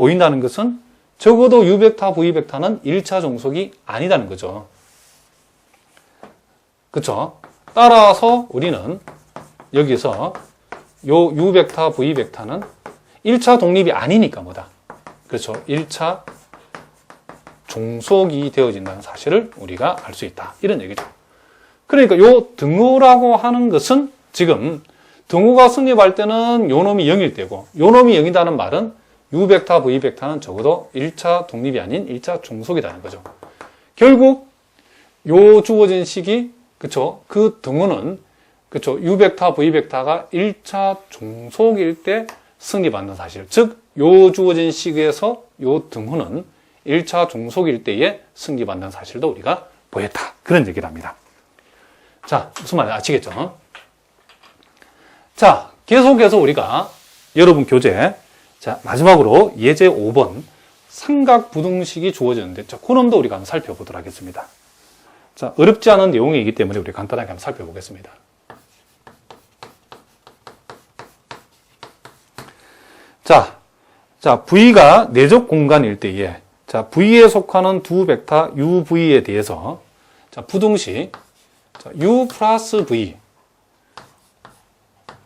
보인다는 것은 적어도 U 벡터, V 벡터는 1차 종속이 아니다는 거죠. 그렇죠? 따라서 우리는 여기서 요 U 벡터, V 벡터는 1차 독립이 아니니까 뭐다. 그렇죠? 1차 종속이 되어진다는 사실을 우리가 알 수 있다. 이런 얘기죠. 그러니까 요 등호라고 하는 것은 지금 등호가 성립할 때는 요 놈이 0일 때고 요 놈이 0이라는 말은 U 벡터, V 벡터는 적어도 1차 독립이 아닌 1차 종속이라는 거죠. 결국 요 주어진 식이 그쵸? 그 등호는 그쵸? U 벡터, V 벡터가 1차 종속일 때 성립한다는 사실. 즉, 요 주어진 식에서 요 등호는 1차 종속일 때에 성립한다는 사실도 우리가 보였다. 그런 얘기를 합니다. 자, 무슨 말인지 아시겠죠? 자, 계속해서 우리가 여러분 교재 자, 마지막으로 예제 5번 삼각 부등식이 주어졌는데 자, 그 놈도 우리가 한번 살펴보도록 하겠습니다. 자, 어렵지 않은 내용이기 때문에 우리 간단하게 한번 살펴보겠습니다. 자, 자, V가 내적 공간일 때에 자, V에 속하는 두 벡터 UV에 대해서 자, 부등식 자, U 플러스 V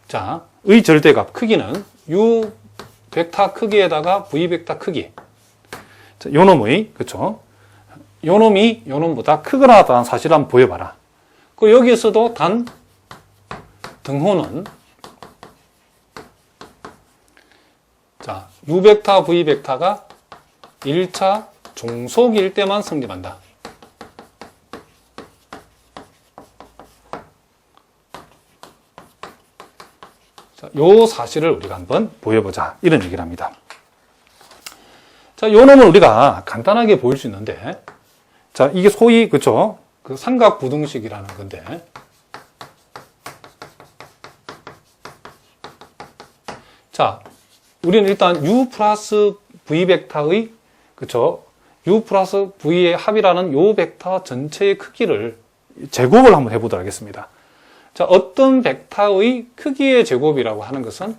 자, 의 절대값 크기는 U 벡터 크기에다가 V 벡터 크기. 자, 요 놈의 그쵸? 요 놈이 요 놈보다 크거나 하다는 사실을 한번 보여봐라. 그 여기서도 단 등호는 자, U 벡터 V 벡터가 1차 종속일 때만 성립한다. 자, 요 사실을 우리가 한번 보여보자. 이런 얘기를 합니다. 자, 요 놈을 우리가 간단하게 보일 수 있는데, 자, 이게 소위, 그쵸? 그 삼각 부등식이라는 건데, 자, 우리는 일단 U 플러스 V 벡터의, 그쵸? U 플러스 V의 합이라는 요 벡터 전체의 크기를 제곱을 한번 해보도록 하겠습니다. 자, 어떤 벡터의 크기의 제곱이라고 하는 것은,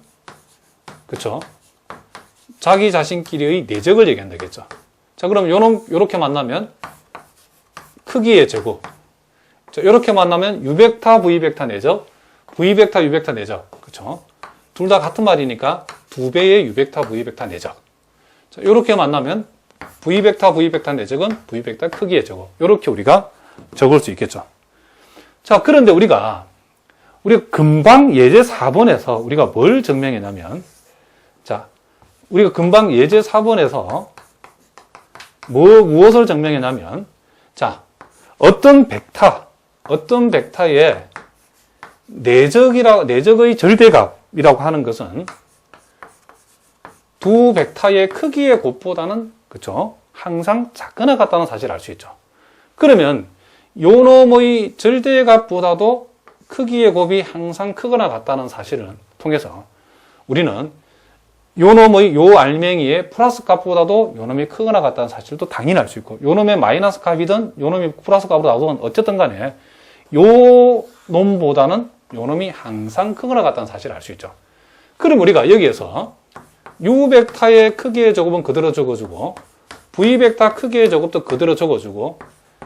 그쵸? 자기 자신끼리의 내적을 얘기한다겠죠. 자, 그럼 요놈, 요렇게 만나면 크기의 제곱. 자, 요렇게 만나면 U 벡터, V 벡터 내적, U 벡터 내적. 그쵸? 둘 다 같은 말이니까 두 배의 U 벡터, V 벡터 내적. 자, 요렇게 만나면 V 벡터, V 벡터 내적은 V 벡터 크기의 제곱. 요렇게 우리가 적을 수 있겠죠. 자, 그런데 우리가 우리가 금방 예제 4번에서 우리가 뭘 증명했냐면 자, 우리가 금방 예제 4번에서 뭐, 무엇을 증명했냐면 자, 어떤 벡터, 어떤 벡터의 내적이라, 내적의 절대값이라고 하는 것은 두 벡터의 크기의 곱보다는 그죠? 항상 작거나 같다는 사실을 알 수 있죠. 그러면 요 놈의 절대값보다도 크기의 곱이 항상 크거나 같다는 사실을 통해서 우리는 요 놈의 요 알맹이의 플러스 값보다도 요 놈이 크거나 같다는 사실도 당연히 알 수 있고 요 놈의 마이너스 값이든 요 놈이 플러스 값으로 나오든 어쨌든 간에 요 놈보다는 요 놈이 항상 크거나 같다는 사실을 알 수 있죠. 그럼 우리가 여기에서 U 벡터의 크기의 제곱은 그대로 적어주고 V 벡터 크기의 제곱도 그대로 적어주고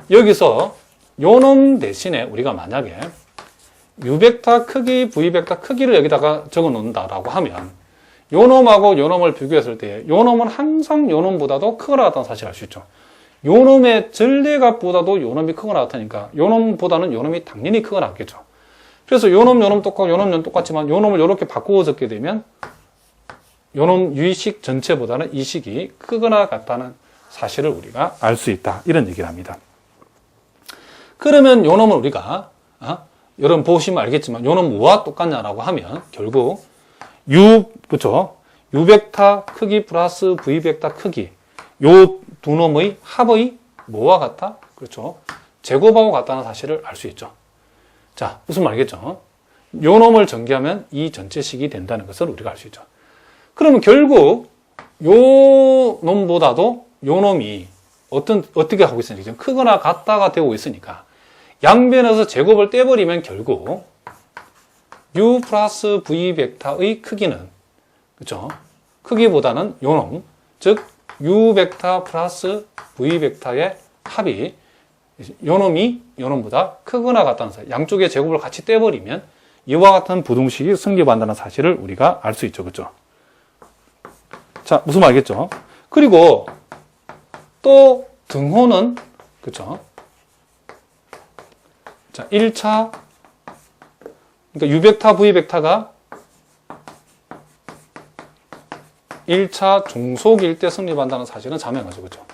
여기서 요놈 대신에 우리가 만약에 U 벡터 크기, V 벡터 크기를 여기다가 적어 놓는다라고 하면 요 놈하고 요 놈을 비교했을 때 요 놈은 항상 요 놈보다도 크거나 같다는 사실을 알수 있죠. 요 놈의 절대값보다도 요 놈이 크거나 같으니까 요 놈보다는 요 놈이 당연히 크거나 같겠죠. 그래서 요 놈, 요 놈 똑같고 요 놈, 요놈 똑같지만 요 놈을 이렇게 바꾸어 적게 되면 요 놈 유의식 전체보다는 이 식이 크거나 같다는 사실을 우리가 알 수 있다. 이런 얘기를 합니다. 그러면 요 놈을 우리가 어? 여러분 보시면 알겠지만 요놈 뭐와 똑같냐라고 하면 결국 U 그죠? U 벡터 크기 플러스 V 벡터 크기 요 두 놈의 합의 뭐와 같다? 그렇죠? 제곱하고 같다는 사실을 알 수 있죠. 자, 무슨 말이겠죠? 요 놈을 전개하면 이 전체 식이 된다는 것을 우리가 알 수 있죠. 그러면 결국 요 놈보다도 요 놈이 어떤 어떻게 하고 있으니까 크거나 같다가 되고 있으니까 양변에서 제곱을 떼버리면 결국 u 플러스 v 벡터의 크기는 그죠? 크기보다는 요놈 즉 u 벡터 플러스 v 벡터의 합이 요놈이 요놈보다 크거나 같다는 사실. 양쪽의 제곱을 같이 떼버리면 이와 같은 부등식이 성립한다는 사실을 우리가 알 수 있죠. 그죠? 자, 무슨 말 알겠죠? 그리고 또 등호는 그죠? 자, 1차 그러니까 u 벡터 v 벡터가 1차 종속일 때 성립한다는 사실은 자명하죠. 그죠?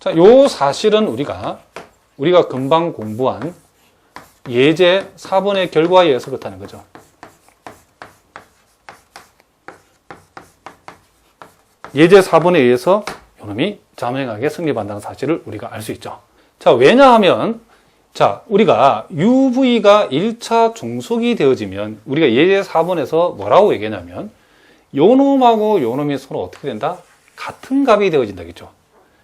자, 요 사실은 우리가 우리가 금방 공부한 예제 4번의 결과에 의해서 그렇다는 거죠. 예제 4번에 의해서 요놈이 자명하게 성립한다는 사실을 우리가 알 수 있죠. 자, 왜냐하면 자, 우리가 UV가 1차 종속이 되어지면 우리가 예제 4번에서 뭐라고 얘기했냐면 요놈하고 요놈이 서로 어떻게 된다? 같은 값이 되어진다겠죠.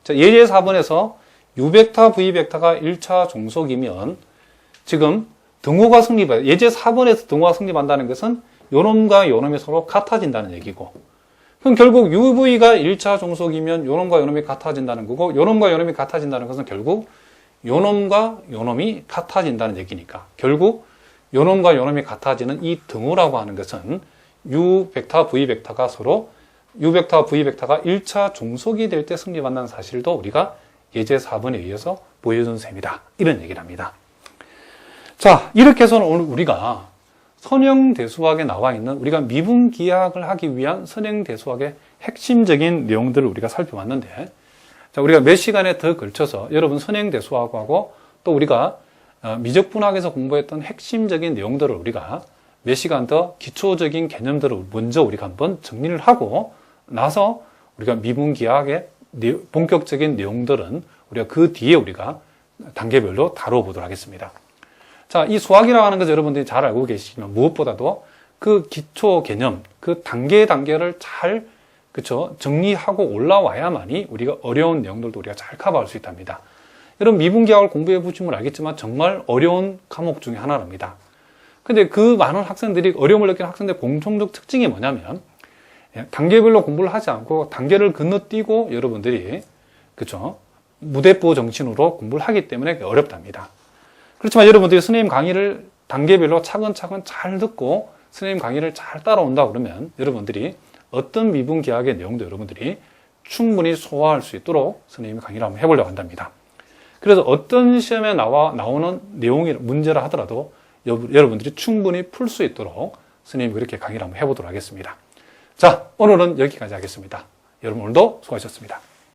자, 예제 4번에서 U 벡터, V 벡터가 1차 종속이면 지금 등호가 성립해 예제 4번에서 등호가 성립한다는 것은 요놈과 요놈이 서로 같아진다는 얘기고 그럼 결국 UV가 1차 종속이면 요놈과 요놈이 같아진다는 거고 요놈과 요놈이 같아진다는 것은 결국 요놈과 요놈이 같아진다는 얘기니까 결국 요놈과 요놈이 같아지는 이 등호라고 하는 것은 U 벡터, V 벡터가 서로 U 벡터, V 벡터가 1차 종속이 될때 성립한다는 사실도 우리가 예제 4번에 의해서 보여준 셈이다. 이런 얘기를 합니다. 자, 이렇게 해서 오늘 우리가 선형대수학에 나와 있는 우리가 미분기하학을 하기 위한 선형대수학의 핵심적인 내용들을 우리가 살펴봤는데 자, 우리가 몇 시간에 더 걸쳐서 여러분 선행대수학하고 또 우리가 어, 미적분학에서 공부했던 핵심적인 내용들을 우리가 몇 시간 더 기초적인 개념들을 먼저 우리가 한번 정리를 하고 나서 우리가 미분기하학의 내- 본격적인 내용들은 우리가 그 뒤에 우리가 단계별로 다뤄보도록 하겠습니다. 자, 이 수학이라고 하는 것을 여러분들이 잘 알고 계시지만 무엇보다도 그 기초 개념, 그 단계 단계를 잘 그쵸 정리하고 올라와야만이 우리가 어려운 내용들도 우리가 잘 커버할 수 있답니다. 여러분 미분기학을 공부해 보시면 알겠지만 정말 어려운 과목 중에 하나랍니다. 근데 그 많은 학생들이 어려움을 느끼는 학생들의 공통적 특징이 뭐냐면 예, 단계별로 공부를 하지 않고 단계를 건너뛰고 여러분들이 그쵸 무대뽀 정신으로 공부를 하기 때문에 어렵답니다. 그렇지만 여러분들이 선생님 강의를 단계별로 차근차근 잘 듣고 선생님 강의를 잘 따라온다 그러면 여러분들이 어떤 미분 계약의 내용도 여러분들이 충분히 소화할 수 있도록 선생님이 강의를 한번 해보려고 한답니다. 그래서 어떤 시험에 나와 나오는 내용이 문제라 하더라도 여- 여러분들이 충분히 풀 수 있도록 선생님이 그렇게 강의를 한번 해보도록 하겠습니다. 자, 오늘은 여기까지 하겠습니다. 여러분 오늘도 수고하셨습니다.